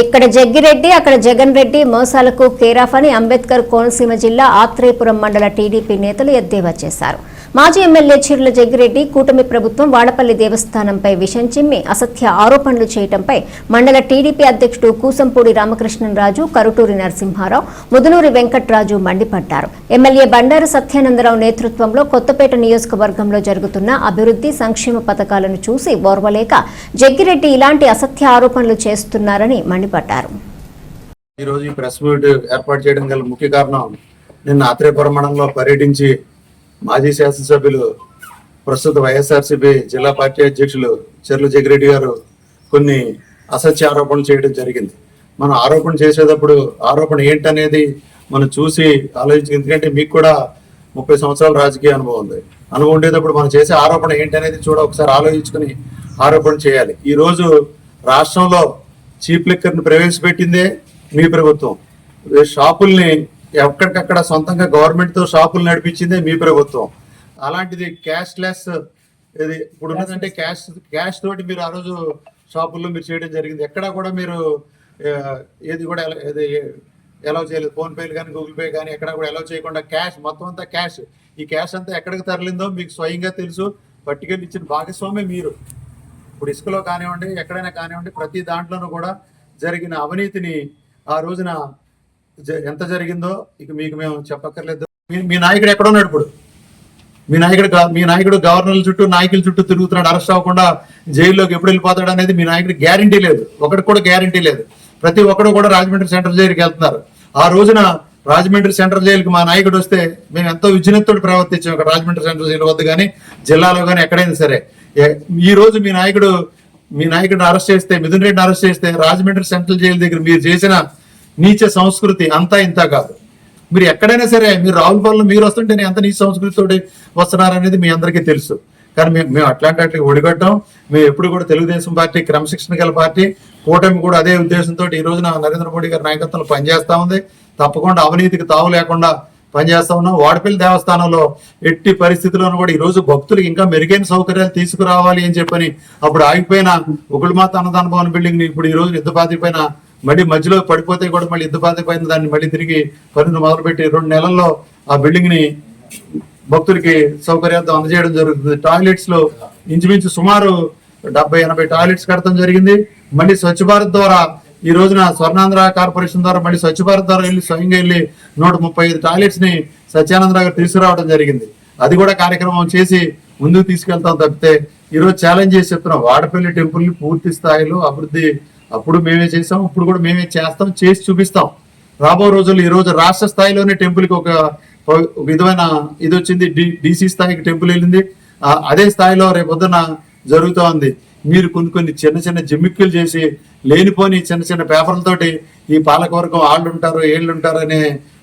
ఇక్కడ జగ్గిరెడ్డి అక్కడ జగన్ రెడ్డి మోసాలకు కేరాఫ్ అని అంబేద్కర్ కోనసీమ జిల్లా ఆత్రేయపురం మండల టీడీపీ నేతలు ఎద్దేవా చేశారు. మాజీ ఎమ్మెల్యే చిర్ల జగ్గిరెడ్డి కూటమి ప్రభుత్వం వాడపల్లి దేవస్థానంపై విషం చిమ్మి అసత్య ఆరోపణలు చేయటంపై మండల టీడీపీ అధ్యక్షుడు కూసంపూడి రామకృష్ణరాజు కరుటూరి నరసింహారావు ముదునూరి వెంకట్రాజు మండిపడ్డారు. ఎమ్మెల్యే బండారు సత్యానందరావు నేతృత్వంలో కొత్తపేట నియోజకవర్గంలో జరుగుతున్న అభివృద్ధి సంక్షేమ పథకాలను చూసి ఓర్వలేక జగ్గిరెడ్డి ఇలాంటి అసత్య ఆరోపణలు చేస్తున్నారని మండిపడ్డారు. ఈ రోజు ఈ ప్రెస్ మీట్ ఏర్పాటు చేయడం గల ముఖ్య కారణం నిన్న ఆత్రేయపురం మండలంలో పర్యటించి మాజీ శాసనసభ్యులు ప్రస్తుత వైఎస్ఆర్సీపీ జిల్లా పార్టీ అధ్యక్షులు చెర్ల జగిరెడ్డి గారు కొన్ని అసత్య ఆరోపణలు చేయడం జరిగింది. మనం ఆరోపణ చేసేటప్పుడు ఆరోపణ ఏంటనేది మనం చూసి ఆలోచించి ఎందుకంటే మీకు కూడా ముప్పై సంవత్సరాల రాజకీయ అనుభవం ఉంది. అనుభవం ఉండేటప్పుడు మనం చేసే ఆరోపణ ఏంటనేది చూడ ఒకసారి ఆలోచించుకుని ఆరోపణ చేయాలి. ఈ రోజు రాష్ట్రంలో చీప్ లిక్కర్ని ప్రవేశపెట్టిందే మీ ప్రభుత్వం. ఈ షాపుల్ని ఎక్కడికక్కడ సొంతంగా గవర్నమెంట్తో షాపులు నడిపించిందే మీ ప్రభుత్వం. అలాంటిది క్యాష్ లెస్ ఇది ఇప్పుడు ఉన్నదంటే క్యాష్ క్యాష్ తోటి మీరు ఆ రోజు షాపుల్లో మీరు చేయడం జరిగింది. ఎక్కడా కూడా మీరు ఏది కూడా ఏది ఎలా చేయలేదు. ఫోన్ పేలు కానీ గూగుల్ పే కానీ ఎక్కడ కూడా ఎలా చేయకుండా క్యాష్ మొత్తం అంతా క్యాష్ ఈ క్యాష్ అంతా ఎక్కడికి తరలిందో మీకు స్వయంగా తెలుసు. పట్టుకెళ్ళి ఇచ్చిన భాగస్వామి మీరు. ఇప్పుడు ఇసుకలో కానివ్వండి ఎక్కడైనా కానివ్వండి ప్రతి దాంట్లోనూ కూడా జరిగిన అవినీతిని ఆ రోజున ఎంత జరిగిందో ఇక మీకు మేము చెప్పక్కర్లేదు. మీ- మీ నాయకుడు ఎక్కడ ఉన్నాడు ఇప్పుడు? మీ నాయకుడు మీ నాయకుడు గవర్నర్ల చుట్టూ నాయకుల చుట్టూ తిరుగుతున్నాడు అరెస్ట్ అవ్వకుండా జైల్లోకి ఎప్పుడు వెళ్ళిపోతాడు అనేది మీ నాయకుడు గ్యారంటీ లేదు. ఒకటి కూడా గ్యారంటీ లేదు. ప్రతి ఒక్కడు కూడా రాజమండ్రి సెంట్రల్ జైలుకి వెళ్తున్నారు. ఆ రోజున రాజమండ్రి సెంట్రల్ జైలుకి మా నాయకుడు వస్తే మేము ఎంతో విజయనత్తుడు ప్రవర్తించాం ఇక్కడ రాజమండ్రి సెంట్రల్ జైలు వద్ద కానీ జిల్లాలో కానీ ఎక్కడైనా సరే. ఈ రోజు మీ నాయకుడు మీ నాయకుడిని అరెస్ట్ చేస్తే మిథున్ రెడ్డిని అరెస్ట్ చేస్తే రాజమండ్రి సెంట్రల్ జైలు దగ్గర మీరు చేసిన నీచ సంస్కృతి అంతా ఇంత కాదు. మీరు ఎక్కడైనా సరే మీరు రావులపాలెంలో మీరు వస్తుంటే నేను ఎంత నీచ సంస్కృతితోటి వస్తున్నారనేది మీ అందరికీ తెలుసు. కానీ మేము మేము అట్లాంటి వాటికి ఒడిగట్టాం. మేము ఎప్పుడు కూడా తెలుగుదేశం పార్టీ క్రమశిక్షణ గల పార్టీ కూటమి కూడా అదే ఉద్దేశంతో ఈ రోజున నరేంద్ర మోడీ గారి నాయకత్వంలో పనిచేస్తా ఉంది. తప్పకుండా అవినీతికి తావు లేకుండా పనిచేస్తా ఉన్నాం. వాడపల్లి దేవస్థానంలో ఎట్టి పరిస్థితుల్లోనూ కూడా ఈ రోజు భక్తులకు ఇంకా మెరుగైన సౌకర్యాలు తీసుకురావాలి అని చెప్పని అప్పుడు ఆగిపోయిన ఉగుళమాత అన్నదాన భవన్ బిల్డింగ్ ఇప్పుడు ఈ రోజు యుద్ధపాతి పైన మళ్ళీ మధ్యలో పడిపోతే కూడా మళ్ళీ యుద్ధపాతి బాధపోయింది దాన్ని మళ్ళీ తిరిగి పనులు మొదలుపెట్టి రెండు నెలల్లో ఆ బిల్డింగ్ని భక్తులకి సౌకర్యార్థం అందజేయడం జరుగుతుంది. టాయిలెట్స్లో ఇంచుమించు సుమారు డెబ్బై ఎనభై టాయిలెట్స్ కడతాం జరిగింది. మళ్ళీ స్వచ్ఛ భారత్ ద్వారా ఈ రోజున స్వర్ణాంధ్ర కార్పొరేషన్ ద్వారా మళ్ళీ స్వచ్ఛ భారత్ ద్వారా వెళ్ళి స్వయంగా వెళ్ళి నూట ముప్పై ఐదు టాయిలెట్స్ని సత్యానంద గారు తీసుకురావడం జరిగింది. అది కూడా కార్యక్రమం చేసి ముందుకు తీసుకెళ్తాం తప్పితే ఈ రోజు ఛాలెంజ్ చేసి చెప్తున్నాం. వాడపల్లి టెంపుల్ని పూర్తి స్థాయిలో అభివృద్ధి అప్పుడు మేమే చేసాం ఇప్పుడు కూడా మేమే చేస్తాం చేసి చూపిస్తాం. రాబో రోజుల్లో ఈ రోజు రాష్ట్ర స్థాయిలోనే టెంపుల్కి ఒక విధమైన ఇది వచ్చింది డిసి స్థాయికి టెంపుల్ వెళ్ళింది. అదే స్థాయిలో రేపు పొద్దున జరుగుతూ ఉంది మీరు కొన్ని కొన్ని చిన్న చిన్న జిమ్మిక్కులు చేసి లేనిపోని చిన్న చిన్న పేపర్లతోటి ఈ పాలకవర్గం వాళ్ళు ఉంటారు ఏళ్ళు ఉంటారు అనే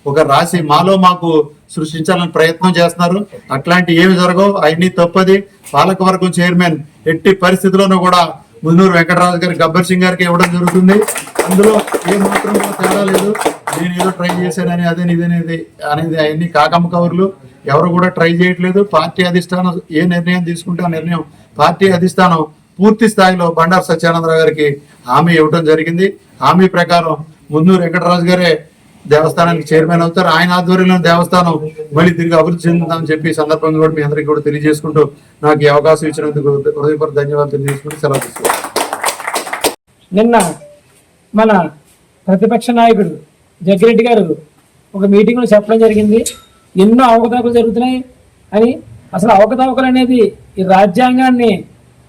ఒక రాసి మాలో మాకు సృష్టించాలని ప్రయత్నం చేస్తున్నారు. అట్లాంటి ఏమి జరగవు అవన్నీ తప్పది. పాలకవర్గం చైర్మన్ ఎట్టి పరిస్థితుల్లోనూ కూడా మున్నూరు వెంకటరాజు గారి గబ్బర్ సింగ్ గారికి ఇవ్వడం జరుగుతుంది. అందులో ఏ మాత్రం తేడా లేదు. నేను ఏదో ట్రై చేశానని అదే ఇదనేది అనేది అవన్నీ కాకమ్మ కవర్లు. ఎవరు కూడా ట్రై చేయట్లేదు. పార్టీ అధిష్టానం ఏ నిర్ణయం తీసుకుంటే ఆ నిర్ణయం పార్టీ అధిష్టానం పూర్తి స్థాయిలో బండారు సత్యానందరావు గారికి హామీ ఇవ్వడం జరిగింది. హామీ ప్రకారం ముందు వెంకటరాజు గారే దేవస్థానానికి చైర్మన్ అవుతారు. ఆయన ఆధ్వర్యంలో దేవస్థానం మళ్ళీ తిరిగి అభివృద్ధి చెందుతామని చెప్పి సందర్భంగా కూడా మీ అందరికీ కూడా తెలియజేసుకుంటూ నాకు ఈ అవకాశం ఇచ్చినందుకు హృదయపూర్వక ధన్యవాదాలు తెలియజేసుకుంటూ సెలవు నిన్న మన ప్రతిపక్ష నాయకుడు జగ్గిరెడ్డి గారు ఒక మీటింగ్లో చెప్పడం జరిగింది. ఎన్నో అవకతవకలు జరుగుతున్నాయి అని అసలు అవకతవకలు అనేది ఈ రాజ్యాంగాన్ని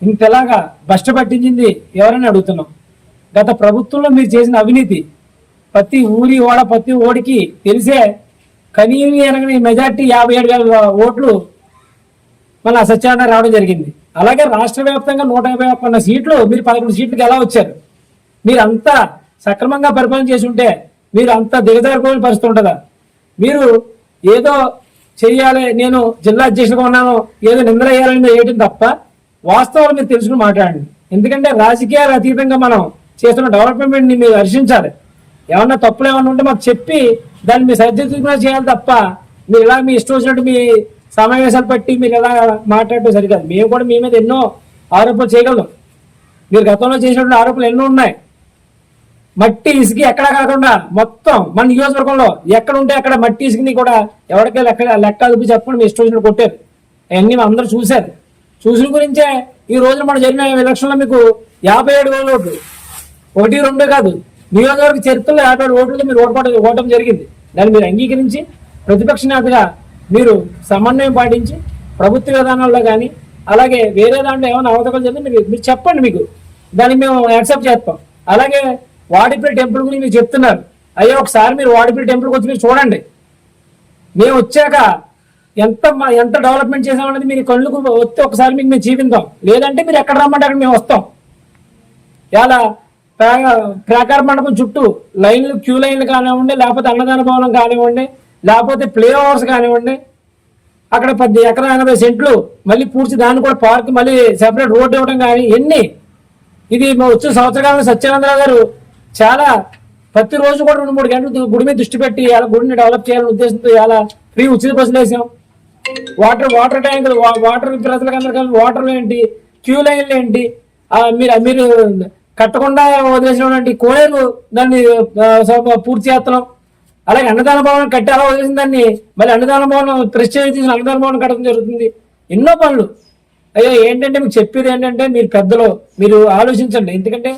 ఇంతలాగా బష్టపట్టించింది ఎవరని అడుగుతున్నాం. గత ప్రభుత్వంలో మీరు చేసిన అవినీతి ప్రతి ఊరి ఓడ ప్రతి ఓడికి తెలిసే కనీవి అనగని మెజార్టీ యాభై ఏడు వేల ఓట్లు మన సత్యానంద రావడం జరిగింది. అలాగే రాష్ట్ర వ్యాప్తంగా నూట యాభై ఒక్క సీట్లు మీరు పదకొండు సీట్లకు ఎలా వచ్చారు? మీరు అంతా సక్రమంగా పరిపాలన చేసి ఉంటే మీరు అంత దిగజారిపోయిన పరిస్థితి ఉంటుందా? మీరు ఏదో చెయ్యాలి నేను జిల్లా అధ్యక్షుడిగా ఉన్నాను ఏదో నిందలు వేయాలని వేయటం తప్ప వాస్తవాలు మీరు తెలుసుకుని మాట్లాడండి. ఎందుకంటే రాజకీయాలు అతీతంగా మనం చేస్తున్న డెవలప్మెంట్ని మీరు హర్షించాలి. ఏమన్నా తప్పులు ఏమన్నా ఉంటే మాకు చెప్పి దాన్ని మీ సరిదిద్దుకునే చేయాలి తప్ప మీరు ఇలా మీ ఇష్టం వచ్చినట్టు మీ సమావేశాలు పట్టి మీరు ఇలా మాట్లాడటం సరికాదు. మేము కూడా మీ మీద ఎన్నో ఆరోపణలు చేయగలం. మీరు గతంలో చేసినటువంటి ఆరోపణలు ఎన్నో ఉన్నాయి. మట్టి ఇసుక ఎక్కడ కాకుండా మొత్తం మన నియోజకవర్గంలో ఎక్కడ ఉంటే అక్కడ మట్టి ఇసుకని కూడా ఎవరికైనా లెక్క లెక్క చూపి చెప్పండి మీ ఇష్టం వచ్చినట్టు కొట్టారు. అవన్నీ అందరూ చూశారు. చూసిన గురించే ఈ రోజున మనం జరిగిన ఎలక్షన్లో మీకు యాభై ఏడు వేల ఓట్లు ఒకటి రెండు కాదు. నియోజకవర్గ చరిత్రలో యాభై ఓట్లతో మీరు ఓడిపోవడం ఓటం జరిగింది. దాన్ని మీరు అంగీకరించి ప్రతిపక్ష నేతగా మీరు సమన్వయం పాటించి ప్రభుత్వ విధానాల్లో కానీ అలాగే వేరే దాంట్లో ఏమైనా అవతకలు జరిగితే మీరు మీరు చెప్పండి మీకు. దాన్ని మేము యాక్సెప్ట్ చేస్తాం. అలాగే వాడిపల్లి టెంపుల్ గురించి మీరు చెప్తున్నారు. అయ్యో ఒకసారి మీరు వాడిపల్లి టెంపుల్కి వచ్చి మీరు చూడండి. మేము వచ్చాక ఎంత ఎంత డెవలప్మెంట్ చేసామనేది మీరు కళ్ళుకు వస్తే ఒకసారి మీకు మేము చూపించాం. లేదంటే మీరు ఎక్కడ రమ్మంటే అక్కడ మేము వస్తాం. ఇలా ప్రాకార మండపం చుట్టూ లైన్లు క్యూ లైన్లు కానివ్వండి లేకపోతే అన్నదాన భవనం కానివ్వండి లేకపోతే ప్లే ఓవర్స్ కానివ్వండి. అక్కడ పది ఎకరా ఎనభై సెంట్లు మళ్ళీ పూర్తి దాన్ని కూడా పార్క్ మళ్ళీ సెపరేట్ రోడ్ ఇవ్వడం కానీ ఎన్ని ఇది మా వచ్చిన సంవత్సరకాలంలో సత్యానందరావు గారు చాలా ప్రతిరోజు కూడా రెండు మూడు గంటలు గుడి మీద దృష్టి పెట్టి అలా గుడిని డెవలప్ చేయాలనే ఉద్దేశంతో ఇలా ఫ్రీ ఉచిత బస్సులు వేసాం. వాటర్ వాటర్ ట్యాంకులు వాటర్ ప్రజలకు అందరికీ వాటర్ ఏంటి క్యూ లైన్లు ఏంటి మీరు మీరు కట్టకుండా వదిలేసినటువంటి కోనేరు దాన్ని పూర్తి చేస్తున్నాం. అలాగే అన్నదాన భవనం కట్టి అలా వదిలేసిన దాన్ని మళ్ళీ అన్నదాన భవనం ప్రెస్టేజ్ తీసిన అన్నదాన భవనం కట్టడం జరుగుతుంది. ఎన్నో పనులు. అయ్యో ఏంటంటే మీకు చెప్పేది ఏంటంటే మీరు పెద్దలు మీరు ఆలోచించండి. ఎందుకంటే